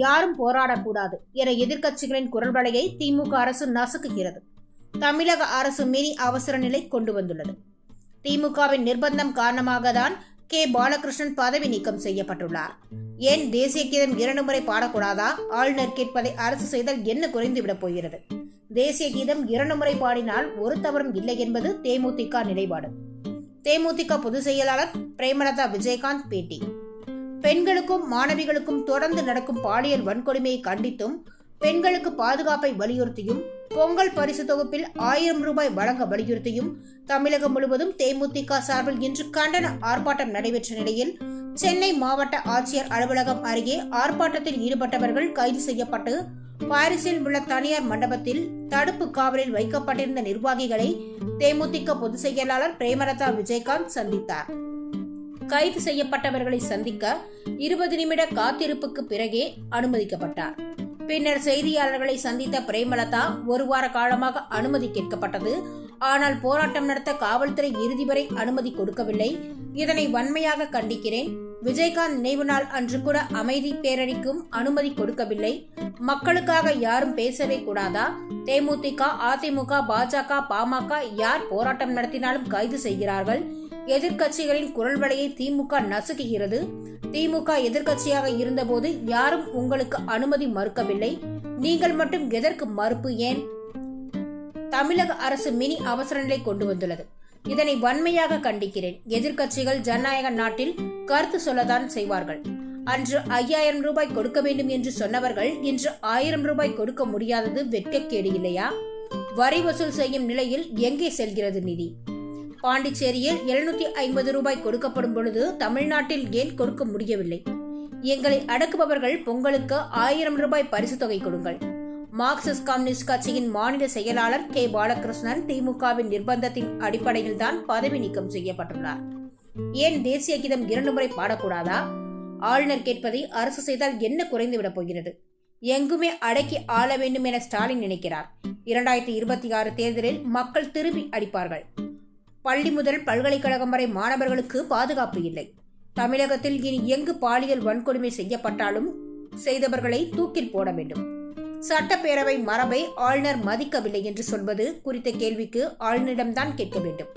யாரும் போராடக்கூடாது என எதிர்க்கட்சிகளின் குரல் வலையை திமுக அரசு நசுக்குகிறது. தமிழக அரசு மினி அவசர நிலை கொண்டு வந்துள்ளது. திமுகவின் நிர்பந்தம் காரணமாக தான் கே. பாலகிருஷ்ணன் பதவி நீக்கம் செய்யப்பட்டுள்ளார். ஏன் தேசிய கீதம் இரண்டு முறை பாடக்கூடாதா? ஆளுநர் கேட்பதை அரசு செய்தால் என்ன குறைந்துவிடப் போகிறது? தேசிய கீதம் இரண்டு முறை பாடினால் ஒரு தவறும் இல்லை என்பது தேமுதிக நிலைப்பாடு. தேமுதிக பொதுச் செயலாளர் பிரேமலதா விஜயகாந்த் பேட்டி. பெண்களுக்கும் மாணவிகளுக்கும் தொடர்ந்து நடக்கும் பாலியல் வன்கொடுமையை கண்டித்தும் பெண்களுக்கு பாதுகாப்பை வலியுறுத்தியும் பொங்கல் பரிசு தொகுப்பில் ஆயிரம் ரூபாய் வழங்க வலியுறுத்தியும் தமிழகம் முழுவதும் தேமுதிக சார்பில் இன்று கண்டன ஆர்ப்பாட்டம் நடைபெற்ற நிலையில் சென்னை மாவட்ட ஆட்சியர் அலுவலகம் அருகே ஆர்ப்பாட்டத்தில் ஈடுபட்டவர்கள் கைது செய்யப்பட்டு பாரிஸில் உள்ள தனியார் மண்டபத்தில் தடுப்பு காவலில் வைக்கப்பட்டிருந்த நிர்வாகிகளை தேமுதிக பொதுச் செயலாளர் பிரேமலதா விஜயகாந்த் சந்தித்தார். கைது செய்யப்பட்டவர்களை சந்திக்க இருபது நிமிட காத்திருப்புக்கு பிறகே அனுமதிக்கப்பட்டார். பின்னர் செய்தியாளர்களை சந்தித்த பிரேமலதா ஒரு வார காலமாக அனுமதி கேட்கப்பட்டது. ஆனால் போராட்டம் நடத்த காவல்துறை இறுதி வரை அனுமதி கொடுக்கவில்லை. இதனை வன்மையாக கண்டிக்கிறேன். விஜயகாந்த் நினைவு நாள் அன்று கூட அமைதி பேரணிக்கும் அனுமதி கொடுக்கவில்லை. மக்களுக்காக யாரும் பேசவே கூடாதா? தேமுதிக அதிமுக பாஜக பாமக யார் போராட்டம் நடத்தினாலும் கைது செய்கிறார்கள்? எதிர்க்கட்சிகளின் குரல் வலையை திமுக நசுக்குகிறது. திமுக எதிர்க்கட்சியாக இருந்தபோது யாரும் உங்களுக்கு அனுமதி மறுக்கவில்லை. நீங்கள் மட்டும் எதற்கு மறுப்பு ஏன்? தமிழக அரசு மினி அவசர நிலை கொண்டு வந்துள்ளது. இதனை வன்மையாக கண்டிக்கிறேன். எதிர்க்கட்சிகள் ஜனநாயக நாட்டில் கருத்து சொல்லத்தான் செய்வார்கள். அன்று ஐயாயிரம் ரூபாய் கொடுக்க வேண்டும் என்று சொன்னவர்கள் இன்று ஆயிரம் ரூபாய் கொடுக்க முடியாதது வெட்கக்கேடு இல்லையா? வரி வசூல் செய்யும் நிலையில் எங்கே செல்கிறது நிதி? பாண்டிச்சேரியில் எழுநூத்தி ஐம்பது ரூபாய் கொடுக்கப்படும் பொழுது தமிழ்நாட்டில் ஏன் கொடுக்க முடியவில்லை? எங்களை அடக்குபவர்கள் பொங்கலுக்கு ஆயிரம் ரூபாய் பரிசு தொகை கொடுங்கள். மார்க்சிஸ்ட் கம்யூனிஸ்ட் கட்சியின் மாநில செயலாளர் கே. பாலகிருஷ்ணன் திமுகவின் நிர்பந்தத்தின் அடிப்படையில் தான் பதவி நீக்கம் செய்யப்பட்டுள்ளார். ஏன் தேசிய கீதம் இரண்டு முறை பாடக்கூடாதா? ஆளுநர் கேட்பதை அரசு செய்தால் என்ன குறைந்துவிடப் போகிறது? எங்குமே அடக்கி ஆள வேண்டும் என ஸ்டாலின் நினைக்கிறார். இரண்டாயிரத்தி இருபத்தி ஆறு தேர்தலில் மக்கள் திரும்பி அடிப்பார்கள். பள்ளி முதல் பல்கலைக்கழகம் வரை மாணவர்களுக்கு பாதுகாப்பு இல்லை. தமிழகத்தில் இனி எங்கு பாலியல் வன்கொடுமை செய்யப்பட்டாலும் செய்தவர்களை தூக்கில் போட வேண்டும். சட்டப்பேரவை மரபை ஆளுநர் மதிக்கவில்லை என்று சொல்வது குறித்த கேள்விக்கு ஆளுநரிடம்தான் கேட்க வேண்டும்.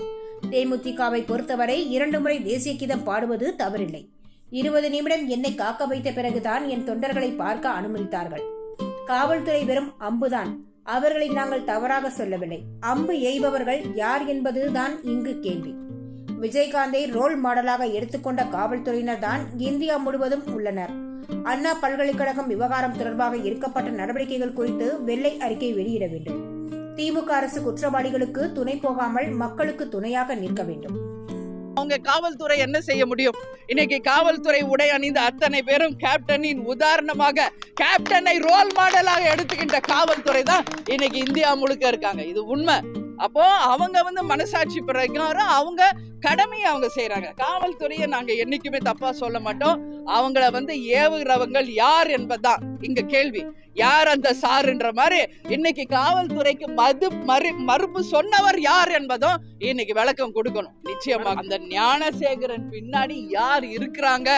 தேமுதிகவை பொறுத்தவரை இரண்டு முறை தேசிய கீதம் பாடுவது தவறில்லை. இருபது நிமிடம் என்னை காக்க வைத்த பிறகுதான் என் தொண்டர்களை பார்க்க அனுமதித்தார்கள். காவல்துறை வெறும் அம்புதான். அவர்களை நாங்கள் தவறாக சொல்லவில்லை. அம்பு எய்பவர்கள் யார் என்பதுதான் இங்கு கேள்வி. விஜயகாந்தை ரோல் மாடலாக எடுத்துக்கொண்ட காவல்துறையினர் தான் இந்தியா முழுவதும் உள்ளனர். அண்ணா பல்கலைக்கழகம் விவகாரம் தொடர்பாக எடுக்கப்பட்ட நடவடிக்கைகள் குறித்து வெள்ளை அறிக்கை வெளியிட வேண்டும். திமுக அரசு குற்றவாளிகளுக்கு துணை போகாமல் மக்களுக்கு துணையாக நிற்க வேண்டும். அவங்க காவல்துறை என்ன செய்ய முடியும்? இன்னைக்கு காவல்துறை உடை அணிந்த அத்தனை பேரும் கேப்டனின் உதாரணமாக கேப்டனை ரோல் மாடலாக எடுத்துக்கின்ற காவல்துறை தான் இன்னைக்கு இந்தியா முழுக்க இருக்காங்க. இது உண்மை. அப்போ அவங்க வந்து மனசாட்சி பிரகாரம் அவங்க கடமையை அவங்க செய்யறாங்க காவல்துறையை நாங்க என்னைக்குமே தப்பா சொல்ல மாட்டோம். அவங்கள வந்து ஏவுகிறவங்கள் யார் என்பதுதான் இங்க கேள்வி. யார் அந்த சாருன்ற மாதிரி இன்னைக்கு காவல்துறைக்கு மது மறு மறுப்பு சொன்னவர் யார் என்பதும் இன்னைக்கு விளக்கம் கொடுக்கணும். நிச்சயமா அந்த ஞானசேகரன் பின்னாடி யார் இருக்கிறாங்க?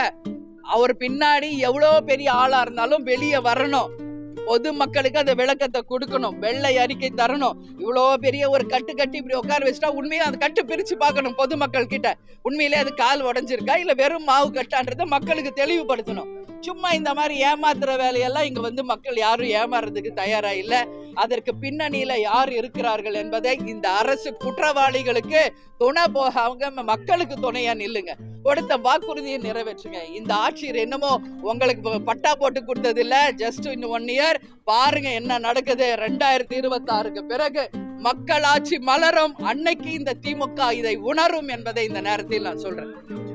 அவர் பின்னாடி எவ்வளவு பெரிய ஆளா இருந்தாலும் வெளியே வரணும். பொதுமக்களுக்கு அந்த விளக்கத்தை கொடுக்கணும். வெள்ளை அறிக்கை தரணும். இவ்வளோ பெரிய ஒரு கட்டு கட்டி இப்படி உட்கார வச்சுட்டா உண்மையை அந்த கட்டு பிரிச்சு பார்க்கணும் பொதுமக்கள் கிட்ட. உண்மையிலே அது கால் உடஞ்சிருக்கா? இல்ல வெறும் மாவு கட்டான்றதை மக்களுக்கு தெளிவுபடுத்தணும். சும்மா இந்த மாதிரி ஏமாத்துற வேலையெல்லாம் இங்க வந்து மக்கள் யாரும் ஏமாறுறதுக்கு தயாரா இல்ல. அதற்கு பின்னணியில யார் இருக்கிறார்கள் என்பதை இந்த அரசு குற்றவாளிகளுக்கு துணை போக அவங்க மக்களுக்கு துணையா நில்லுங்க. கொடுத்த வாக்குறுதியை நிறைவேற்றுங்க. இந்த ஆட்சியர் என்னமோ உங்களுக்கு பட்டா போட்டு கொடுத்தது இல்ல ஜஸ்ட் இன்னும் ஒன் இயர் பாருங்க என்ன நடக்குது. ரெண்டாயிரத்தி இருபத்தி ஆறுக்கு பிறகு மக்களாட்சி மலரும். அன்னைக்கு இந்த திமுக இதை உணரும் என்பதை இந்த நேரத்தில் நான் சொல்றேன்.